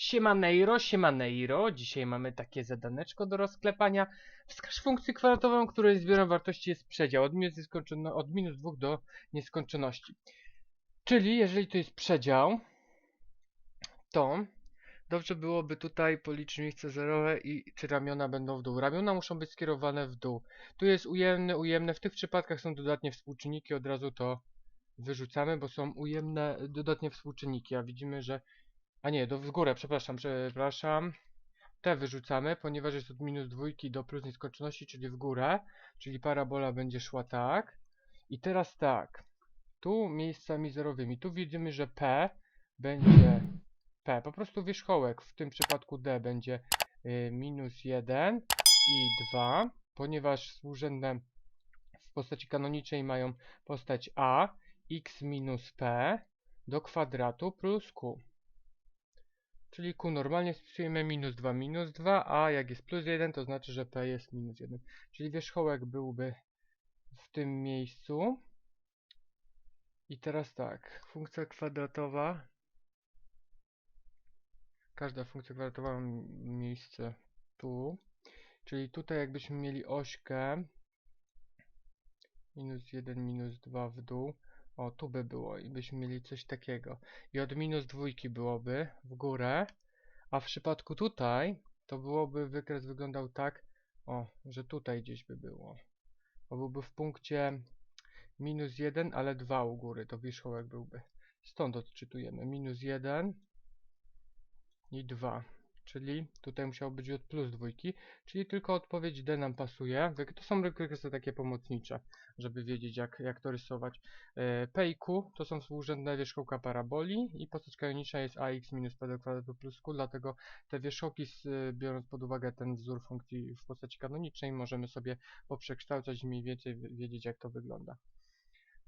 Siemanejro, siemanejro. Dzisiaj mamy takie zadaneczko do rozklepania. Wskaż funkcję kwadratową, której zbiorem wartości jest przedział od minus, od minus 2 do nieskończoności. Czyli jeżeli to jest przedział, to dobrze byłoby tutaj policzyć miejsce zerowe i czy ramiona będą w dół. Ramiona muszą być skierowane w dół. Tu jest ujemne, ujemne. W tych przypadkach są dodatnie współczynniki, od razu to wyrzucamy, bo są ujemne dodatnie współczynniki, a widzimy, że a nie, do w górę, przepraszam, przepraszam. Te wyrzucamy, ponieważ jest od minus dwójki do plus nieskończoności, czyli w górę. Czyli parabola będzie szła tak. I teraz tak. Tu miejscami zerowymi. Tu widzimy, że P będzie P. Po prostu wierzchołek. W tym przypadku D będzie y, minus 1 i 2. Ponieważ współrzędne w postaci kanonicznej mają postać A. x minus P do kwadratu plus Q. Czyli Q normalnie spisujemy minus 2, minus 2, a jak jest plus 1, to znaczy, że P jest minus 1. Czyli wierzchołek byłby w tym miejscu. I teraz tak, funkcja kwadratowa. Każda funkcja kwadratowa ma miejsce tu. Czyli tutaj jakbyśmy mieli ośkę minus 1, minus 2 w dół. O, tu by było i byśmy mieli coś takiego. I od minus dwójki byłoby w górę, a w przypadku tutaj to byłoby wykres wyglądał tak, o, że tutaj gdzieś by było. Bo byłby w punkcie minus 1, ale 2 u góry, to wierzchołek byłby. Stąd odczytujemy minus 1 i 2. Czyli tutaj musiało być od plus dwójki, czyli tylko odpowiedź D nam pasuje. To są wykresy takie pomocnicze, żeby wiedzieć jak, jak to rysować. E, P i Q to są współrzędne wierzchołka paraboli i postać kanoniczna jest ax minus p do kwadratu plus q, dlatego te wierzchołki, e, biorąc pod uwagę ten wzór funkcji w postaci kanonicznej, możemy sobie poprzekształcać i mniej więcej wi- wiedzieć jak to wygląda.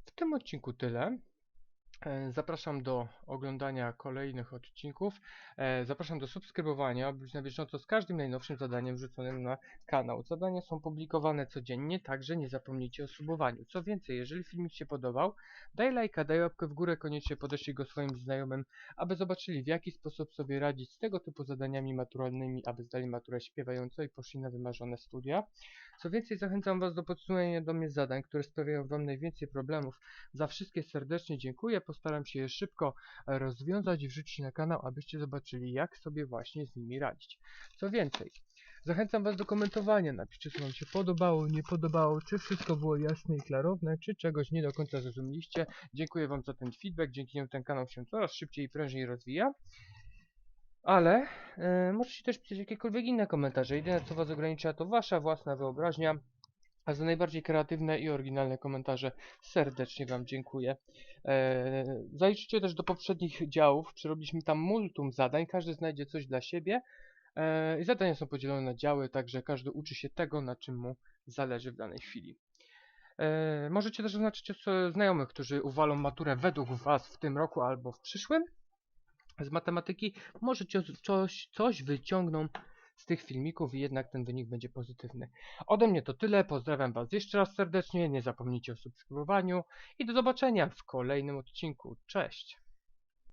W tym odcinku tyle. E, Zapraszam do oglądania kolejnych odcinków. E, Zapraszam do subskrybowania, aby być na bieżąco z każdym najnowszym zadaniem wrzuconym na kanał. Zadania są publikowane codziennie, także nie zapomnijcie o subowaniu. Co więcej, jeżeli filmik się podobał, daj lajka, daj łapkę w górę, koniecznie podeślij go swoim znajomym, aby zobaczyli w jaki sposób sobie radzić z tego typu zadaniami maturalnymi, aby zdali maturę śpiewającą i poszli na wymarzone studia. Co więcej, zachęcam Was do podsumowania do mnie zadań, które sprawiają Wam najwięcej problemów. Za wszystkie serdecznie dziękuję. Postaram się je szybko e, rozwiązać i wrzucić na kanał, abyście zobaczyli, jak sobie właśnie z nimi radzić. Co więcej, zachęcam Was do komentowania. Napiszcie, co Wam się podobało, nie podobało, czy wszystko było jasne i klarowne, czy czegoś nie do końca zrozumieliście. Dziękuję Wam za ten feedback, dzięki niemu ten kanał się coraz szybciej i prężniej rozwija. Ale e, możecie też pisać jakiekolwiek inne komentarze. Jedyne co Was ogranicza to Wasza własna wyobraźnia. A za najbardziej kreatywne i oryginalne komentarze serdecznie Wam dziękuję. E, zajrzyjcie też do poprzednich działów. Przerobiliśmy tam multum zadań. Każdy znajdzie coś dla siebie. E, I zadania są podzielone na działy, także każdy uczy się tego, na czym mu zależy w danej chwili. E, możecie też oznaczyć znajomych, którzy uwalą maturę według Was w tym roku albo w przyszłym z matematyki. Może cio- coś, coś wyciągną z tych filmików i jednak ten wynik będzie pozytywny. Ode mnie to tyle. Pozdrawiam Was jeszcze raz serdecznie. Nie zapomnijcie o subskrybowaniu i do zobaczenia w kolejnym odcinku. Cześć!